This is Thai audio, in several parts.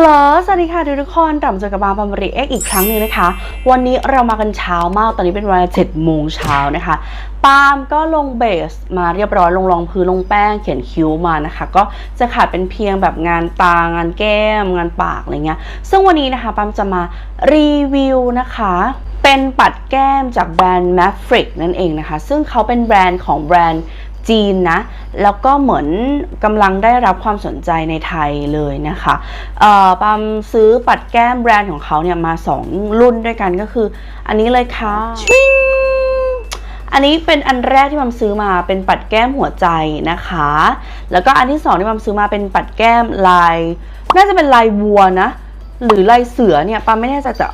ฮัลโหล สวัสดีค่ะทุกคนกลับมาเจอกับบาร์บารีเอ็กอีกครั้งหนึ่งนะคะ วันนี้เรามากันเช้ามาก ตอนนี้เป็นเวลาเจ็ดโมงเช้านะคะ ปาล์มก็ลงเบสมาเรียบร้อยลงรองพื้นลงแป้งเขียนคิ้วมานะคะ ก็จะขาดเป็นเพียงแบบงานตา งานแก้ม งานปากอะไรเงี้ย ซึ่งวันนี้นะคะปาล์มจะมารีวิวนะคะเป็นปัดแก้มจากแบรนด์ m a f r i c นั่นเองนะคะ ซึ่งเขาเป็นแบรนด์ของแบรนด์ จีนนะ แล้วก็เหมือนกำลังได้รับความสนใจในไทยเลยนะคะเอ่อปามซื้อปัดแก้มแบรนด์ของเขาเนี่ยมา 2 รุ่นด้วยกันก็คือ อันนี้เลยค่ะชิงอันนี้เป็นอันแรกที่มัมซื้อมาเป็นปัดแก้มหัวใจนะคะ แล้วก็อันที่สองที่มัมซื้อมาเป็นปัดแก้มลาย น่าจะเป็นลายวัวนะ หรือลายเสือเนี่ยปาไม่แน่ใจแต่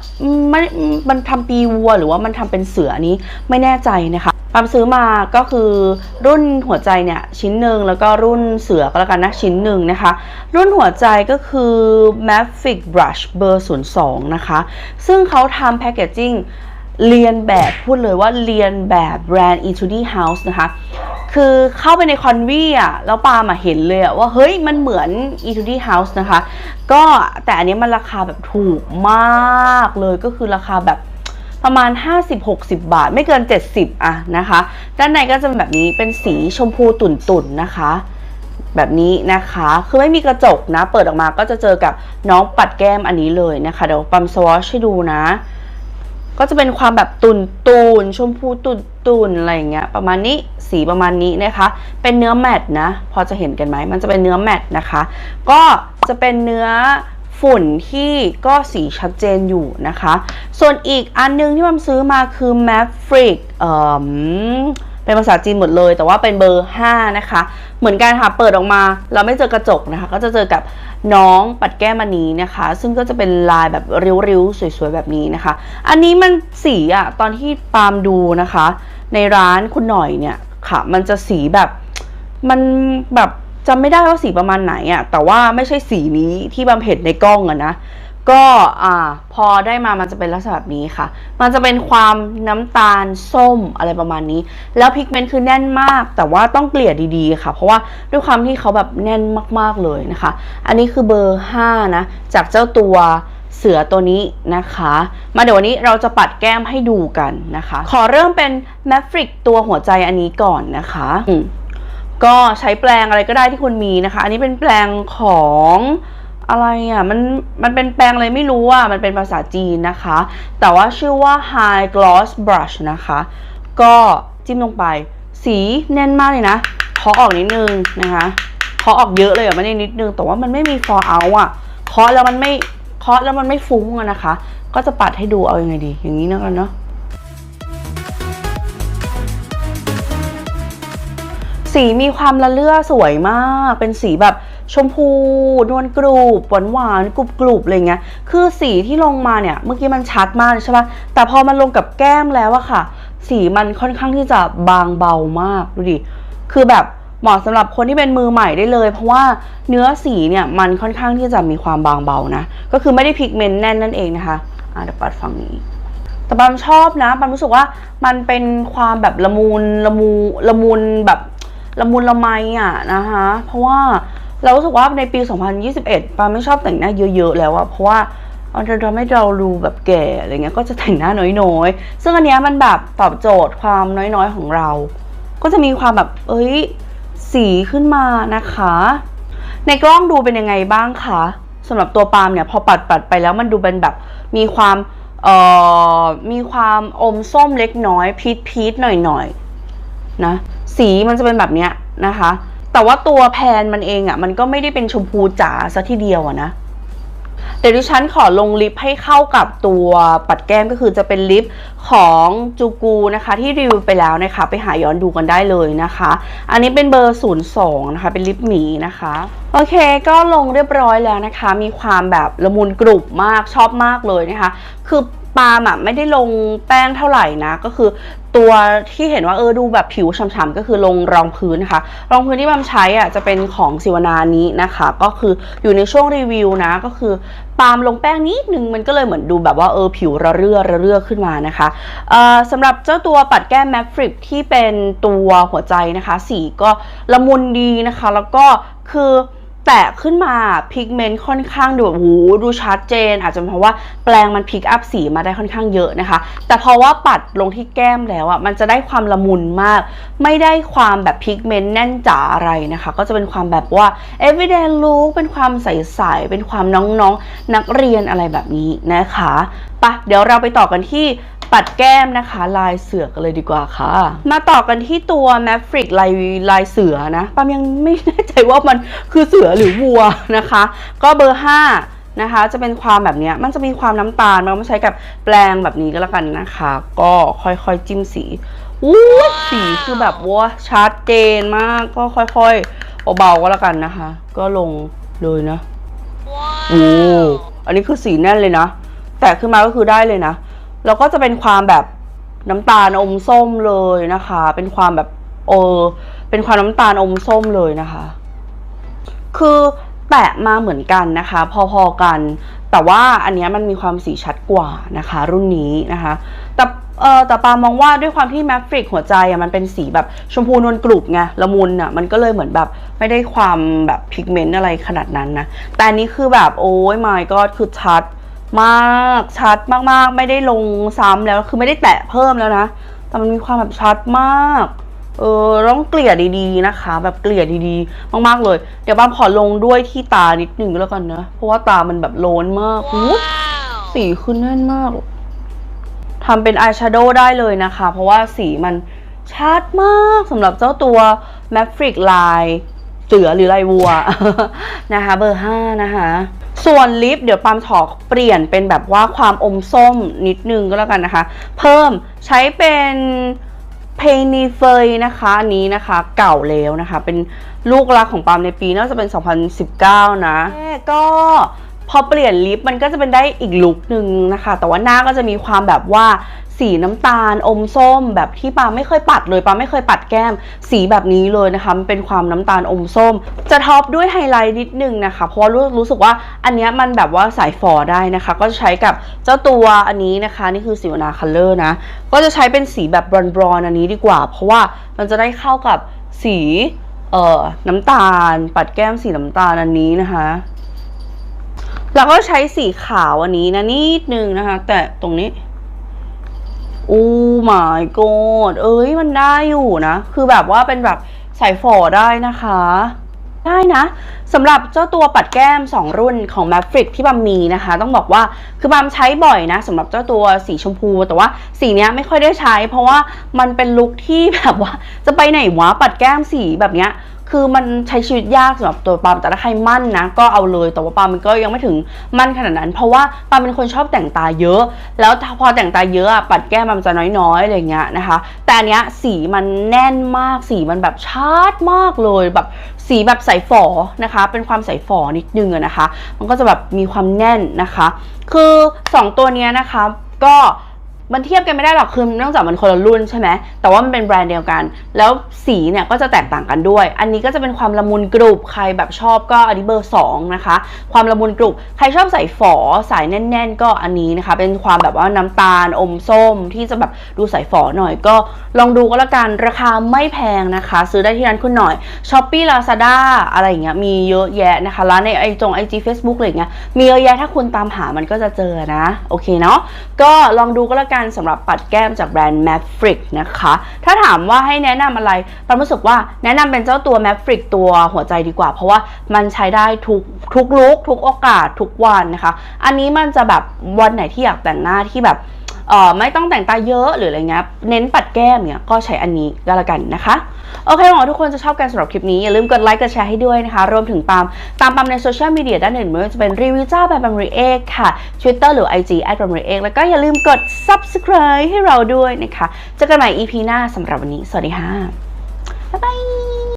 ไม่มันทำปีวัวหรือว่ามันทำเป็นเสือนนี้ไม่แน่ใจนะคะปามซื้อมาก็คือรุ่นหัวใจเนี่ยชิ้นหนึ่งแล้วก็รุ่นเสือก็แล้วกันนะชิ้นหนึ่งนะคะ รุ่นหัวใจก็คือ Mavic Brush เบอร์02 นะคะ ซึ่งเขาทำแพคเกจจิ้งเรียนแบบพูดเลยว่าเรียนแบบแบรนด์ e t u d y House นะคะ คือเข้าไปในคอนวีอะแล้วปาล์มาเห็นเลยอะว่าเฮ้ยมันเหมือน e t u d y House นะคะ ก็แต่อันนี้มันราคาแบบถูกมากเลยก็คือราคาแบบประมาณ 50-60 บาท ไม่เกิน 70อะนะคะ ด้านในก็จะเป็นแบบนี้เป็นสีชมพูตุ่นๆนนะคะ แบบนี้นะคะ คือไม่มีกระจกนะ เปิดออกมาก็จะเจอกับน้องปัดแก้มอันนี้เลยนะคะ เดี๋ยวปั๊มสวอชให้ดูนะ ก็จะเป็นความแบบตุนตุนชมพูตุนตุนอะไรอย่างเงี้ยประมาณนี้สีประมาณนี้นะคะ เป็นเนื้อแมทนะ พอจะเห็นกันไหมมันจะเป็นเนื้อแมทนะคะ ก็จะเป็นเนื้อฝุ่นที่ก็สีชัดเจนอยู่นะคะ ส่วนอีกอันนึงที่มันซื้อมาคือ m a ฟ r i c เอ่อ เป็นภาษาจีนหมดเลย แต่ว่าเป็นเบอร์ 5 นะคะ เหมือนกันค่ะ เปิดออกมา เราไม่เจอกระจกนะคะ ก็จะเจอกับน้องปัดแก้มันนี้นะคะ ซึ่งก็จะเป็นลายแบบริ้วๆ สวยๆ แบบนี้นะคะ อันนี้มันสีอะตอนที่ปาล์มดูนะคะ ในร้านคุณหน่อยเนี่ยค่ะ มันจะสีแบบมันแบบจำไม่ได้ว่าสีประมาณไหนอะแต่ว่าไม่ใช่สีนี้ที่บำเพ็ญในกล้องอะนะ ก็อ่าพอได้มามันจะเป็นลักษณะแบบนี้ค่ะ มันจะเป็นความน้ำตาลส้มอะไรประมาณนี้ แล้วพิกเมนต์คือแน่นมาก แต่ว่าต้องเกลี่ยดีๆค่ะ เพราะว่าด้วยความที่เขาแบบแน่นมากๆเลยนะคะ อันนี้คือเบอร์ 5 นะ จากเจ้าตัวเสือตัวนี้นะคะ มาเดี๋ยววันนี้เราจะปัดแก้มให้ดูกันนะคะ ขอเริ่มเป็น m a ฟ r i c ตัวหัวใจอันนี้ก่อนนะคะก็ใช้แปลงอะไรก็ได้ที่คุณมีนะคะ อันนี้เป็นแปลงของ อะไรอะมันมันเป็นแปลงอะไรไม่รู้อะมันเป็นภาษาจีนนะคะ แต่ว่าชื่อว่า High Gloss Brush นะคะ ก็จิ้มลงไปสีแน่นมากเลยนะเคาะออกนิดนึงนะคะเคาะออกเยอะเลยอะไม่ได้นิดนึง แต่ว่ามันไม่มี fall out อะเคาะแล้วมันไม่เคาะแล้วมันไม่ฟุ้งอะนะคะ ก็จะปัดให้ดูเอาอยัางไงดี อย่างนี้นะกันเนาะสีมีความละเลือสวยมาก เป็นสีแบบ ชมพูนวลกรูบหวานหวานกรุบกรุบอะไรเงี้ยคือสีที่ลงมาเนี่ยเมื่อกี้มันชัดมากใช่ปะแต่พอมันลงกับแก้มแล้วอะค่ะ สีมันค่อนข้างที่จะบางเบามากดูดิคือแบบเหมาะสำหรับคนที่เป็นมือใหม่ได้เลย เพราะว่าเนื้อสีเนี่ยมันค่อนข้างที่จะมีความบางเบานะ ก็คือไม่ได้พิกเมนต์แน่นนั่นเองนะคะอะเดี๋ยวปัดฝั่งนี้แต่ปันชอบนะปันรู้สึกว่ามันเป็นความแบบละมุนละมูละมุนแบบละมุนละไมอะนะคะ เพราะว่า เรารู้สึกว่าในปี 2021ปาไม่ชอบแต่งหน้าเยอะ ๆ แล้วอะเพราะว่ามันจะทำให้เราดูแบบแก่อะไรเงี้ยก็จะแต่งหน้าน้อยๆ ซึ่งอันเนี้ยมันแบบตอบโจทย์ความน้อยๆของเรา ก็จะมีความแบบเอ้ยสีขึ้นมานะคะ ในกล้องดูเป็นยังไงบ้างคะสำหรับตัวปาล์มเนี่ยพอปัดปัดๆไปแล้วมันดูเป็นแบบมีความเอ่อมีความอมส้มเล็กน้อยพีชพีชหน่อยหน่อยๆนะสีมันจะเป็นแบบเนี้ยนะคะ แต่ว่าตัวแพนมันเองอะ่ะ มันก็ไม่ได้เป็นชมพูจ๋าซะทีเดียวอะนะเดี๋ยวดิฉันขอลงลิปให้เข้ากับตัวปัดแก้มก็คือจะเป็นลิปของจูกูนะคะ ที่รีวิวไปแล้วนะคะ ไปหาย้อนดูกันได้เลยนะคะ อันนี้เป็นเบอร์ 02 นะคะ เป็นลิปหมีนะคะ โอเคก็ลงเรียบร้อยแล้วนะคะ มีความแบบละมุนกรุบมากชอบมากเลยนะคะ คือปาล์มอะไม่ได้ลงแป้งเท่าไหร่นะ ก็คือ ตัวที่เห็นว่าเออดูแบบผิวฉ่ำๆก็คือลงรองพื้นนะคะ รองพื้นที่ปามใช้อะจะเป็นของสิวนานี้นะคะ ก็คืออยู่ในช่วงรีวิวนะก็คือปาล์มลงแป้งนิดนึงมันก็เลยเหมือนดูแบบว่าเออผิวระเรื่อระเรื่อขึ้นมานะคะเอ่อสำหรับเจ้าตัวปัดแก้มแมฟริกที่เป็นตัวหัวใจนะคะ สีก็ละมุนดีนะคะ แล้วก็คือ แตะขึ้นมาพิกเมนต์ค่อนข้างดูแบบโหดูชัดเจน อาจจะเป็นเพราะว่าแปลงมันพิกอัพสีมาได้ค่อนข้างเยอะนะคะ แต่เพราะว่าปัดลงที่แก้มแล้วอะมันจะได้ความละมุนมาก ไม่ได้ความแบบพิกเมนต์แน่นจ๋าอะไรนะคะ ก็จะเป็นความแบบว่า everyday look เป็นความใสๆเป็นความน้องๆนักเรียนอะไรแบบนี้นะคะ ปะเดี๋ยวเราไปต่อกันที่ปัดแก้มนะคะ ลายเสือกันเลยดีกว่าค่ะ มาต่อกันที่ตัว m a v e r i c ลายลายเสือนะปามยังไม่แน่ใจว่ามันคือเสือหรือวัวนะคะ ก็เบอร์5นะคะ จะเป็นความแบบเนี้ยมันจะมีความน้ำตาลมันก็ใช้กับแปลงแบบนี้ก็แล้วกันนะคะ ก็ค่อยๆจิ้มสีอู้สีคือแบบว่าชัดเจนมากก็ค่อยๆเบาๆก็แล้วกันนะคะ ก็ลงเลยนะโอ้อันนี้คือสีแน่นเลยนะ แต่ขึ้นมาก็คือได้เลยนะ แล้วก็จะเป็นความแบบน้ำตาลอมส้มเลยนะคะ เป็นความแบบเออเป็นความน้ำตาลอมส้มเลยนะคะ คือแตะมาเหมือนกันนะคะ พอๆกัน แต่ว่าอันนี้มันมีความสีชัดกว่านะคะ รุ่นนี้นะคะ แต่เออแต่ปามองว่าด้วยความที่แมฟริกหัวใจอะมันเป็นสีแบบชมพูนวลกรุบไงละมุนอะมันก็เลยเหมือนแบบไม่ได้ความแบบพิกเมนต์อะไรขนาดนั้นนะ แต่อันนี้คือแบบโอ้ย my god คือชัด มากชัดมากๆ ไม่ได้ลงซ้ำแล้วคือไม่ได้แตะเพิ่มแล้วนะ แต่มันมีความแบบชัดมากเออต้องเกลี่ยดีๆนะคะ แบบเกลี่ยดีๆ มากๆเลย เดี๋ยวบ้ามขอลงด้วยที่ตานิดหนึ่งแล้วกันนะ เพราะว่าตามันแบบโลนมากอู้สีคือแน่นมากทำเป็นอายแชโดว์ได้เลยนะคะ เพราะว่าสีมันชัดมากสำหรับเจ้าตัว m a v e r i c ลาย เสือหรือลายวัวนะคะ เบอร์5นะคะ ส่วนลิปเดี๋ยวปามถอกเปลี่ยนเป็นแบบว่าความอมส้มนิดนึงก็แล้วกันนะคะ เพิ่มใช้เป็นเพนีเฟยนะคะอันนี้นะคะเก่าแล้วนะคะ เป็นลูกรักของปามในปีน่าจะเป็น 2019 นะ ก็ อเปลี่ยนลิปมันก็จะเป็นได้อีกลุคนึงนะคะ แต่ว่าหน้าก็จะมีความแบบว่าสีน้ำตาลอมส้ม แบบที่ปาไม่เคยปัดเลยปาไม่เคยปัดแก้ม สีแบบนี้เลยนะคะมันเป็นความน้ำตาลอมส้ม จะท็อปด้วยไฮไลท์นิดนึงนะคะ เพราะรู้รู้สึกว่าอันนี้มันแบบว่าสายฝอได้นะคะ ก็จะใช้กับเจ้าตัวอันนี้นะคะ นี่คือสีวนาคัลเลอร์นะ ก็จะใช้เป็นสีแบบบรอนบรอนอันนี้ดีกว่า เพราะว่ามันจะได้เข้ากับสีเอ่อน้ำตาล ปัดแก้มสีน้ำตาลอันนี้นะคะ แล้วก็ใช้สีขาวอันนี้นะนิดนึงนะคะ แต่ตรงนี้โอ้ my god เอ้ยมันได้อยู่นะ คือแบบว่าเป็นแบบใส่ฝอได้นะคะ ได้นะสำหรับเจ้าตัวปัดแก้ม 2 รุ่นของ m a v e r i c ที่บัมมีนะคะ ต้องบอกว่าคือบัมใช้บ่อยนะสำหรับเจ้าตัวสีชมพู แต่ว่าสีนี้ไม่ค่อยได้ใช้ เพราะว่ามันเป็นลุคที่แบบว่าจะไปไหนวะปัดแก้มสีแบบเนี้ย คือมันใช้ชีวิตยากสำหรับตัวปามแต่ถ้าใครมั่นนะก็เอาเลยแต่ว่าปามมันก็ยังไม่ถึงมั่นขนาดนั้น เพราะว่าปามเป็นคนชอบแต่งตาเยอะ แล้วพอแต่งตาเยอะปัดแก้มมันจะน้อยๆอะไรเงี้ยนะคะ แต่อันเนี้ยสีมันแน่นมากสีมันแบบชัดมากเลยแบบสีแบบใสฝอนะคะ เป็นความใสฝอนิดนึงนะคะ มันก็จะแบบมีความแน่นนะคะ คือ 2 ตัวเนี้ยนะคะก็ มันเทียบกันไม่ได้หรอกคือเนื่องจากมันคนละรุ่นใช่ไหมแต่ว่ามันเป็นแบรนด์เดียวกัน แล้วสีเนี่ยก็จะแตกต่างกันด้วย อันนี้ก็จะเป็นความละมุนกรุบใครแบบชอบก็อันนี้เบอร์2นะคะ ความละมุนกรุบใครชอบใส่ฝอสายแน่น ๆ ก็อันนี้นะคะ เป็นความแบบว่าน้ำตาลอมส้ม ที่จะแบบดูใส่ฝอหน่อยก็ลองดูก็แล้วกันราคาไม่แพงนะคะ ซื้อได้ที่ร้านคุณหน่อย s h อ p e e Lazada อะไรอย่างเงี้ยมีเยอะแยะนะคะร้านในไอจงไอจีเฟซบุ๊กอะไรอย่างเงี้ยมีเยอะแยะถ้าคุณตามหามันก็จะเจอนะโอเคเนาะก็ลองดูก็แล้วกันสำหรับปัดแก้มจากแบรนด์ m a f r i c นะคะ ถ้าถามว่าให้แนะนำอะไรปามรู้สึกว่าแนะนำเป็นเจ้าตัว m a f r i c ตัวหัวใจดีกว่า เพราะว่ามันใช้ได้ทุกทุกลุกทุกโอกาสทุกวันนะคะ อันนี้มันจะแบบวันไหนที่อยากแต่งหน้าที่แบบ เอ่อไม่ต้องแต่งตาเยอะหรืออะไรเงี้ยเน้นปัดแก้มเนี่ยก็ใช้อันนี้ก็แล้วกันนะคะ โอเคหวังว่าทุกคนจะชอบกันสำหรับคลิปนี้ อย่าลืมกดไลค์กดแชร์ให้ด้วยนะคะ รวมถึงตามตามปามในโซเชียลมีเดียด้านอื่นไม่ว่าจะเป็นรีวิวเจ้าแบบปามรีเอกค่ะ Twitter หรือ IG แอดปามรีเอกแล้วก็อย่าลืมกด subscribe ให้เราด้วยนะคะเจอกันใหม่ EP หน้าสำหรับวันนี้ สวัสดีค่ะบ๊ายบาย